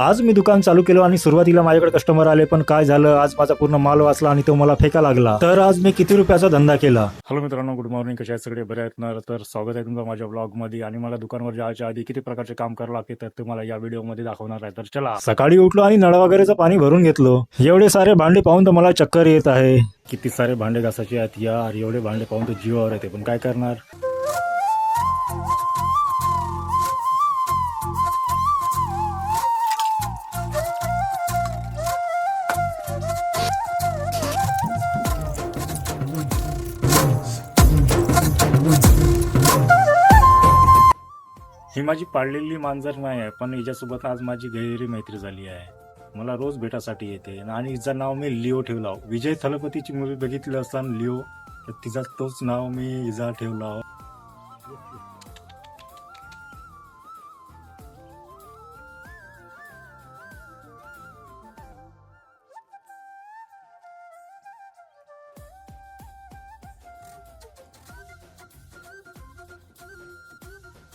आज मी दुकान चालू केलं आणि सुरुवातीला माझ्याकडे कस्टमर आले पण काय झालं? आज माझा पूर्ण माल वाचला आणि तो मला फेका लागला. तर आज मी किती रुपयाचा धंदा केला? हॅलो मित्रांनो गुड मॉर्निंग कशा आहेत सगळे? बरे आहेत ना? तर स्वागत आहे तुमचं माझ्या ब्लॉगमध्ये आणि मला दुकानवर जायच्या आधी किती प्रकारचे काम करावं लागते तर तुम्हाला या व्हिडिओमध्ये दाखवणार आहे. तर चला. सकाळी उठलो आणि नळ वगैरेचं पाणी भरून घेतलो. एवढे सारे भांडे पाहून तर मला चक्कर येत आहे. किती सारे भांडे घासाचे आहेत यार? एवढे भांडे पाहून तर जीवावर येते. पण काय करणार? ही माझी पाळलेली मांजर नाही आहे पण हिच्यासोबत आज माझी गहिरी मैत्री झाली आहे. मला रोज भेटासाठी येते आणि हिचं नाव मी लिओ ठेवला विजय थलपतीची मूवी बघितली असताना लिओ तर तिचा तोच नाव मी हिजा ठेवला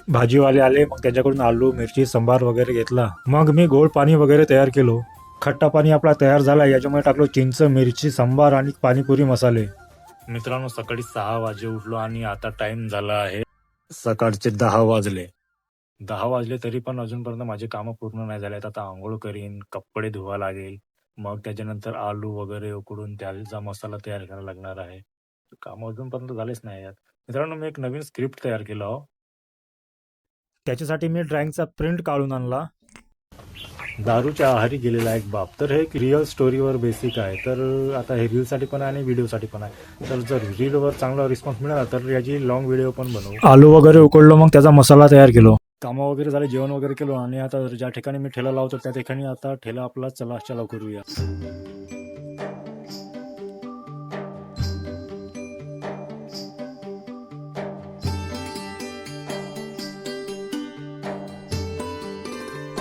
भाजीवाले आले मग त्याच्याकडून आलू मिरची सांबार वगैरे घेतला. मग मी गोड पाणी वगैरे तयार केलो. खट्टा पाणी आपला तयार झाला याच्यामुळे टाकलो चिंच मिरची सांबार आणि पाणीपुरी मसाले. मित्रांनो सकाळी सहा वाजे उठलो आणि आता टाइम झाला आहे सकाळचे दहा वाजले. दहा वाजले तरी पण अजूनपर्यंत माझे कामं पूर्ण नाही झाले. आता आंघोळ करीन कपडे धुवा लागेल. मग त्याच्यानंतर आलू वगैरे उकडून त्याचा मसाला तयार करायला लागणार आहे. कामं अजूनपर्यंत झालेच नाही यात मित्रांनो मी एक नवीन स्क्रिप्ट तयार केला हो. त्याच्यासाठी मी ड्रॉइंगचा प्रिंट काढून आणला. दारूच्या आहारी गेलेला एक बाप. तर हे एक रिअल स्टोरीवर बेसिक आहे. तर आता हे रीलसाठी पण आहे आणि व्हिडिओसाठी पण आहे. तर जर रीलवर चांगला रिस्पॉन्स मिळाला तर याची लॉंग व्हिडिओ पण बनवू. आलू वगैरे उकडलो मग त्याचा मसाला तयार केलो. कामं वगैरे झाले जेवण वगैरे केलो आणि आता ज्या ठिकाणी मी ठेला लावतो त्या ठिकाणी आता ठेला आपला चला चला करूया.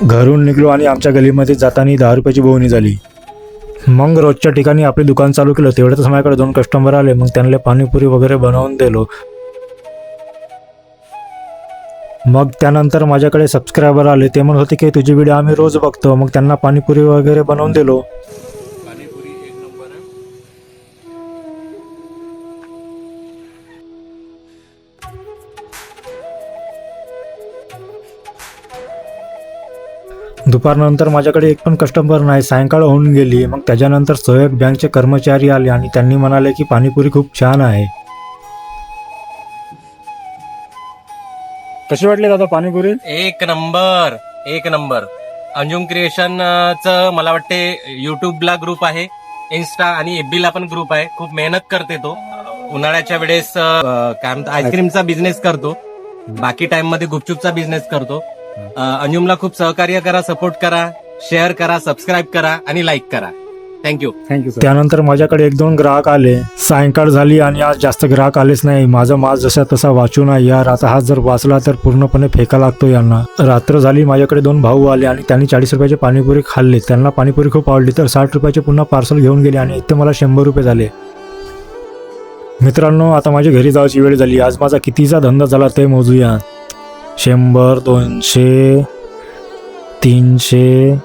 घरून निघलो आणि आमच्या गलीमध्ये जाताना दहा रुपयाची बोवणी झाली. मग रोजच्या ठिकाणी आपले दुकान चालू केलं. तेवढ्यातच माझ्याकडे दोन कस्टमर आले. मग त्यांना पाणीपुरी वगैरे बनवून दिलो. मग त्यानंतर माझ्याकडे सबस्क्रायबर आले. ते म्हणत होते की तुझी व्हिडिओ आम्ही रोज बघतो. मग त्यांना पाणीपुरी वगैरे बनवून दिलो. दुपारनंतर माझ्याकडे एक पण कस्टमर नाही. सायंकाळ होऊन गेली. मग त्याच्यानंतर सोयक बँकचे कर्मचारी आले आणि त्यांनी म्हणाले की पाणीपुरी खूप छान आहे. कशी वाटली दादा पाणीपुरी? एक नंबर एक नंबर. अंजुम क्रिएशन च मला वाटते युट्यूबला ग्रुप आहे इन्स्टा आणि FB ला पण ग्रुप आहे. खूप मेहनत करते तो. उन्हाळ्याच्या वेळेस अं, काय म्हणतो आईस्क्रीमचा बिझनेस करतो. बाकी टाइममध्ये गुपचूपचा बिझनेस करतो. अंजुमला खूप सहकार्य करा सपोर्ट करा शेअर करा सबस्क्राईब करा आणि लाईक करा. थँक्यू थँक्यू त्यानंतर माझ्याकडे एक दोन ग्राहक आले. सायंकाळ झाली आणि आज जास्त ग्राहक आलेच नाही. माझा मास जसा तसा वाचू नाही यार आता हा जर वाचला तर पूर्णपणे फेका लागतो यांना. रात्र झाली माझ्याकडे दोन भाऊ आले आणि त्यांनी चाळीस रुपयाचे पाणीपुरी खाल्ले. त्यांना पाणीपुरी खूप आवडली तर साठ रुपयाचे पुन्हा पार्सल घेऊन गेले आणि इथे मला शंभर रुपये झाले. मित्रांनो आता माझ्या घरी जायची वेळ झाली. आज माझा कितीचा धंदा झाला ते मोजूया. शंभर दोनशे तीनशे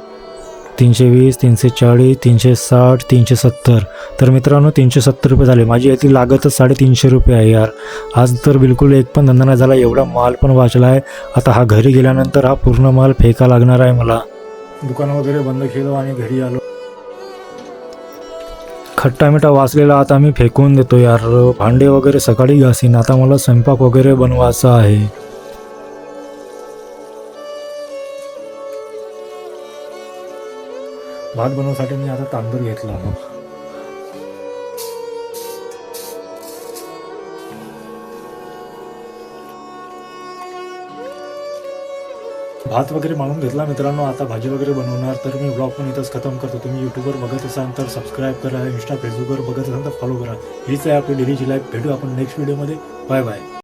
तीनशे वीस तीनशे चाळीस तीनशे साठ तीनशे सत्तर. तर मित्रांनो तीनशे सत्तर रुपये झाले. माझी याची लागतच साडेतीनशे रुपये आहे यार. आज तर बिलकुल एक पण धंदा नाही झाला. एवढा माल पण वाचला आहे. आता हा घरी गेल्यानंतर हा पूर्ण माल फेका लागणार आहे मला. दुकान वगैरे बंद केलं आणि घरी आलो. खट्टा मिठा वाचलेला आता मी फेकून देतो यार. भांडे वगैरे सकाळी घासीन. आता मला स्वयंपाक वगैरे बनवायचा आहे. भात बनवण्यासाठी मी आता तांदूळ घेतला. भात वगैरे मागून घेतला मित्रांनो आता भाजी वगैरे बनवणार तर मी ब्लॉग पण इथंच खतम करतो. तुम्ही यूट्यूबवर बघत असाल तर सबस्क्राईब करा इंस्टा फेसबुकवर बघत असाल तर फॉलो करा. हीच आहे आपली डेलीची लाईफ भेटू आपण नेक्स्ट व्हिडिओमध्ये बाय बाय